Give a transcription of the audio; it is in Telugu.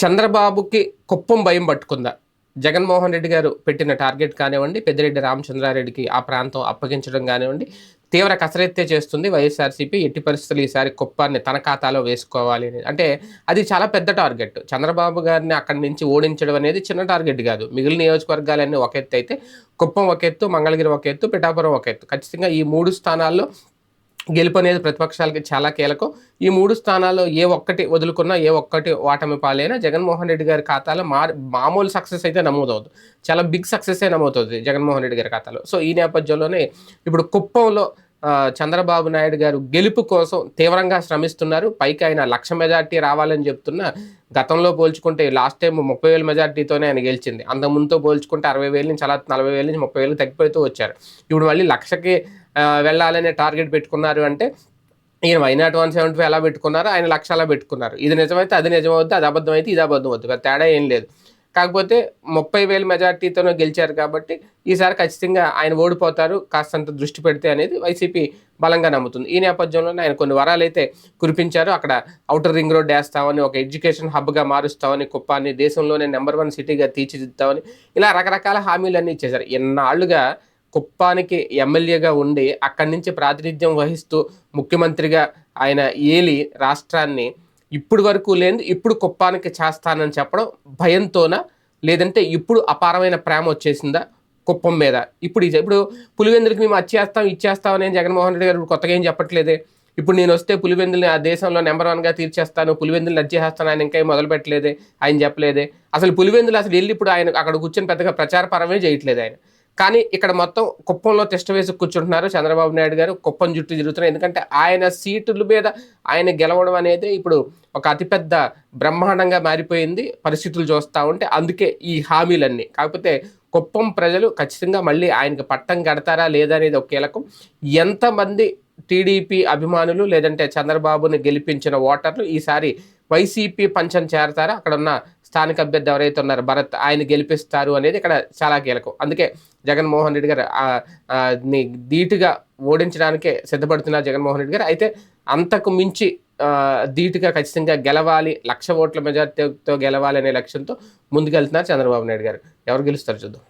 చంద్రబాబుకి కుప్పం భయం పట్టుకుందా? జగన్మోహన్ రెడ్డి గారు పెట్టిన టార్గెట్ కానివ్వండి పెద్దిరెడ్డి రామచంద్రారెడ్డికి ఆ ప్రాంతం అప్పగించడం కానివ్వండి తీవ్ర కసరత్తే చేస్తుంది వైఎస్ఆర్సీపీ. ఎట్టి పరిస్థితులు ఈసారి కుప్పాన్ని తన ఖాతాలో వేసుకోవాలి అని. అంటే అది చాలా పెద్ద టార్గెట్. చంద్రబాబు గారిని అక్కడి నుంచి ఓడించడం అనేది చిన్న టార్గెట్ కాదు. మిగిలిన నియోజకవర్గాలన్నీ ఒక ఎత్తు అయితే కుప్పం ఒక ఎత్తు మంగళగిరి ఒక ఎత్తు పిఠాపురం ఒక ఎత్తు. ఖచ్చితంగా ఈ మూడు స్థానాల్లో గెలుపు అనేది ప్రతిపక్షాలకి చాలా కీలకం. ఈ మూడు స్థానాల్లో ఏ ఒక్కటి వదులుకున్నా ఏ ఒక్కటి ఓటమి పాలైనా జగన్మోహన్ రెడ్డి గారి ఖాతాలో మా మామూలు సక్సెస్ అయితే నమోదవుతుంది చాలా బిగ్ సక్సెస్ నమోదవుతుంది జగన్మోహన్ రెడ్డి గారి ఖాతాలో. సో ఈ నేపథ్యంలోనే ఇప్పుడు కుప్పంలో చంద్రబాబు నాయుడు గారు గెలుపు కోసం తీవ్రంగా శ్రమిస్తున్నారు. పైకి ఆయన లక్ష మెజార్టీ రావాలని చెప్తున్న గతంలో పోల్చుకుంటే లాస్ట్ టైం ముప్పై వేల మెజార్టీతోనే ఆయన గెలిచింది. అంతకుముందుతో పోల్చుకుంటే అరవై వేల నుంచి అలా నలభై వేల నుంచి ముప్పై వేలు తగ్గిపోతూ వచ్చారు. ఇప్పుడు మళ్ళీ లక్షకి వెళ్ళాలనే టార్గెట్ పెట్టుకున్నారు అంటే ఈయన వైనాట్ వన్ సెవెంటీ ఫైవ్ ఎలా పెట్టుకున్నారు ఆయన లక్షలా పెట్టుకున్నారు. ఇది నిజమైతే అది నిజమవుద్ది అది అబద్ధం అయితే ఇది అబద్ధం అవుద్ది తేడా ఏం లేదు. కాకపోతే ముప్పై వేల మెజార్టీతోనే గెలిచారు కాబట్టి ఈసారి ఖచ్చితంగా ఆయన ఓడిపోతారు కాస్తంత దృష్టి పెడితే అనేది వైసీపీ బలంగా నమ్ముతుంది. ఈ నేపథ్యంలోనే ఆయన కొన్ని వరాలు అయితే కురిపించారు. అక్కడ అవుటర్ రింగ్ రోడ్ వేస్తామని ఒక ఎడ్యుకేషన్ హబ్గా మారుస్తామని కుప్పాన్ని దేశంలోనే నెంబర్ వన్ సిటీగా తీర్చిదిద్దామని ఇలా రకరకాల హామీలన్నీ ఇచ్చేశారు. ఎన్నాళ్ళుగా కుప్పానికి ఎమ్మెల్యేగా ఉండి అక్కడి నుంచి ప్రాతినిధ్యం వహిస్తూ ముఖ్యమంత్రిగా ఆయన ఏలి రాష్ట్రాన్ని ఇప్పుడు వరకు లేని ఇప్పుడు కుప్పానికి చేస్తానని చెప్పడం భయంతోన? లేదంటే ఇప్పుడు అపారమైన ప్రేమ వచ్చేసిందా కుప్పం మీద? ఇప్పుడు ఇది ఇప్పుడు పులివెందులకి మేము అచ్చేస్తాం ఇచ్చేస్తాం అని జగన్మోహన్ రెడ్డి గారు ఇప్పుడు కొత్తగా ఏం చెప్పట్లేదే? ఇప్పుడు నేను వస్తే పులివెందుల్ని ఆ దేశంలో నెంబర్ వన్గా తీర్చేస్తాను పులివెందులు చేస్తాను ఆయన ఇంకా మొదలు పెట్టలేదే? ఆయన చెప్పలేదే? అసలు పులివెందులు అసలు వెళ్ళి ఇప్పుడు ఆయన అక్కడ కూర్చొని పెద్దగా ప్రచారపరమే చేయట్లేదు ఆయన. కానీ ఇక్కడ మొత్తం కుప్పంలో తిష్ట వేసి కూర్చుంటున్నారు చంద్రబాబు నాయుడు గారు. కుప్పం జుట్టు తిరుగుతున్నారు ఎందుకంటే ఆయన సీటుల మీద ఆయన గెలవడం అనేది ఇప్పుడు ఒక అతిపెద్ద బ్రహ్మాండంగా మారిపోయింది. పరిస్థితులు చూస్తూ ఉంటే అందుకే ఈ హామీలన్నీ. కాకపోతే కుప్పం ప్రజలు ఖచ్చితంగా మళ్ళీ ఆయనకి పట్టం కడతారా లేదా అనేది ఒక కీలకం. ఎంతమంది టీడీపీ అభిమానులు లేదంటే చంద్రబాబుని గెలిపించిన ఓటర్లు ఈసారి వైసీపీ పంచం చేరతారా? అక్కడ ఉన్న స్థానిక అభ్యర్థి ఎవరైతే ఉన్నారో భరత్ ఆయన గెలిపిస్తారు అనేది ఇక్కడ చాలా కీలకం. అందుకే జగన్మోహన్ రెడ్డి గారు ధీటుగా ఓడించడానికే సిద్ధపడుతున్నారు జగన్మోహన్ రెడ్డి గారు. అయితే అంతకు మించి ధీటుగా ఖచ్చితంగా గెలవాలి లక్ష ఓట్ల మెజార్టీతో గెలవాలి అనే లక్ష్యంతో ముందుకెళ్తున్నారు చంద్రబాబు నాయుడు గారు. ఎవరు గెలుస్తారు చూద్దాం.